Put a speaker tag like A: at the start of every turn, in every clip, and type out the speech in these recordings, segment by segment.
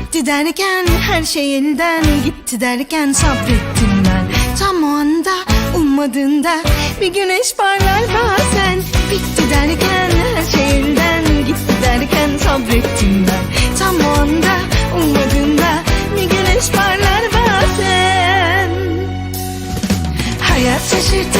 A: Bitti derken her şey elden gitti derken sabrettim ben. Tam o anda ummadığında bir güneş parlar bazen. Bitti derken her şey elden gitti derken sabrettim ben. Tam o anda ummadığında bir güneş parlar bazen. Hayat şaşırtır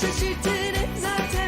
A: Şaşırtırım zaten